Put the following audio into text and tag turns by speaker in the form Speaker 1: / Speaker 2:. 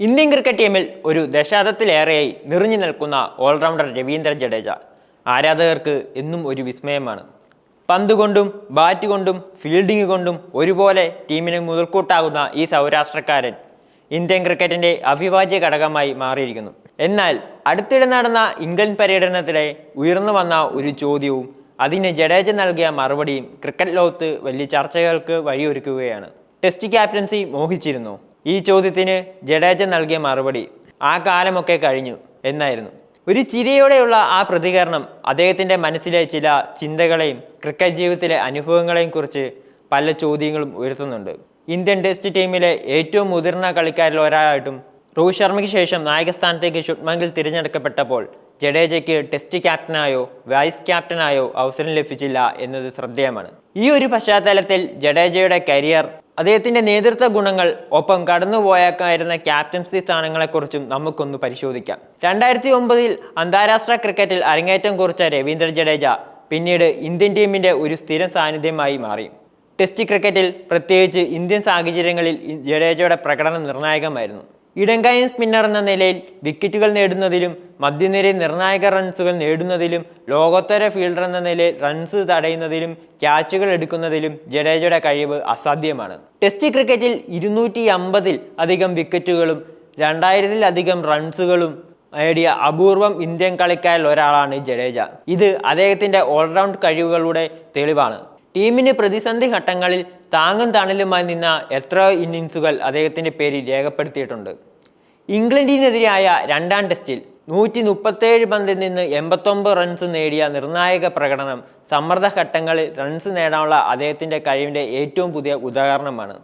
Speaker 1: Indian cricket ടീമിൽ ഒരു ദശാബ്ദത്തിലേറെയായി നിറഞ്ഞു നിൽക്കുന്ന ഓൾറൗണ്ടർ രവീന്ദ്ര ജഡേജ. ആരാധകർക്ക് എന്നും ഒരു വിസ്മയമാണ്. പന്തുകൊണ്ടും ബാറ്റ് കൊണ്ടും ഫീൽഡിംഗ് കൊണ്ടും ഒരുപോലെ ടീമിന് മുതൽക്കൂട്ടാകുന്ന ഈ സൗരാഷ്ട്രക്കാരൻ ഇന്ത്യൻ ക്രിക്കറ്റിന്റെ അവിഭാജ്യ ഘടകമായി മാറിയിരിക്കുന്നു. എന്നാൽ അടുത്തിടെ നടന്ന ഇംഗ്ലണ്ട് പര്യടനത്തിലെ ഉയർന്നു വന്ന ഒരു ചോദ്യവും അതിന് ജഡേജ നൽകിയ മറുപടിയും ക്രിക്കറ്റ് ലോകത്ത് വലിയ ചർച്ചകൾക്ക് വഴിയൊരുക്കുകയാണ്. Test captaincy മോഹിച്ചിരുന്നു. ഈ ചോദ്യത്തിന് ജഡേജ നൽകിയ മറുപടി ആ കാലമൊക്കെ കഴിഞ്ഞു എന്നായിരുന്നു. ഒരു ചിരിയോടെയുള്ള ആ പ്രതികരണം അദ്ദേഹത്തിന്റെ മനസ്സിലെ ചില ചിന്തകളെയും ക്രിക്കറ്റ് ജീവിതത്തിലെ അനുഭവങ്ങളെയും കുറിച്ച് പല ചോദ്യങ്ങളും ഉയർത്തുന്നുണ്ട്. ഇന്ത്യൻ ടെസ്റ്റ് ടീമിലെ ഏറ്റവും മുതിർന്ന കളിക്കാരിൽ ഒരാളായിട്ടും രോഹിത് ശർമ്മയ്ക്ക് ശേഷം നായകസ്ഥാനത്തേക്ക് ശുഭ്മാൻ ഗിൽ തിരഞ്ഞെടുക്കപ്പെട്ടപ്പോൾ ജഡേജയ്ക്ക് ടെസ്റ്റ് ക്യാപ്റ്റനായോ വൈസ് ക്യാപ്റ്റനായോ അവസരം ലഭിച്ചില്ല എന്നത് ശ്രദ്ധേയമാണ്. ഈ ഒരു പശ്ചാത്തലത്തിൽ ജഡേജയുടെ കരിയർ അദ്ദേഹത്തിന്റെ നേതൃത്വ ഗുണങ്ങൾ ഒപ്പം കടന്നുപോയേക്കായിരുന്ന ക്യാപ്റ്റൻസി സ്ഥാനങ്ങളെക്കുറിച്ചും നമുക്കൊന്ന് പരിശോധിക്കാം. രണ്ടായിരത്തി ഒമ്പതിൽ അന്താരാഷ്ട്ര ക്രിക്കറ്റിൽ അരങ്ങേറ്റം കുറിച്ച രവീന്ദ്ര ജഡേജ പിന്നീട് ഇന്ത്യൻ ടീമിന്റെ ഒരു സ്ഥിരം സാന്നിധ്യമായി മാറി. ടെസ്റ്റ് ക്രിക്കറ്റിൽ പ്രത്യേകിച്ച് ഇന്ത്യൻ സാഹചര്യങ്ങളിൽ ജഡേജയുടെ പ്രകടനം നിർണായകമായിരുന്നു. ഇടങ്കായും സ്പിന്നർ എന്ന നിലയിൽ വിക്കറ്റുകൾ നേടുന്നതിലും മധ്യനിരയിൽ നിർണായക റൺസുകൾ നേടുന്നതിലും ലോകോത്തര ഫീൽഡർ എന്ന നിലയിൽ റൺസ് തടയുന്നതിലും ക്യാച്ചുകൾ എടുക്കുന്നതിലും ജഡേജയുടെ കഴിവ് അസാധ്യമാണ്. ടെസ്റ്റ് ക്രിക്കറ്റിൽ ഇരുന്നൂറ്റി അമ്പതിൽ അധികം വിക്കറ്റുകളും രണ്ടായിരത്തിലധികം റൺസുകളും നേടിയ അപൂർവം ഇന്ത്യൻ കളിക്കാരിൽ ഒരാളാണ് ജഡേജ. ഇത് അദ്ദേഹത്തിന്റെ ഓൾറൗണ്ട് കഴിവുകളുടെ തെളിവാണ്. ടീമിന് പ്രതിസന്ധി ഘട്ടങ്ങളിൽ താങ്ങും തണലുമായി നിന്ന എത്ര ഇന്നിങ്സുകൾ അദ്ദേഹത്തിന്റെ പേരിൽ രേഖപ്പെടുത്തിയിട്ടുണ്ട്. ഇംഗ്ലണ്ടിനെതിരായ രണ്ടാം ടെസ്റ്റിൽ നൂറ്റി മുപ്പത്തേഴ് പന്തിൽ നിന്ന് എൺപത്തൊമ്പത് റൺസ് നേടിയ നിർണായക പ്രകടനം സമ്മർദ്ദ ഘട്ടങ്ങളിൽ റൺസ് നേടാനുള്ള അദ്ദേഹത്തിന്റെ കഴിവിന്റെ ഏറ്റവും പുതിയ ഉദാഹരണമാണ്.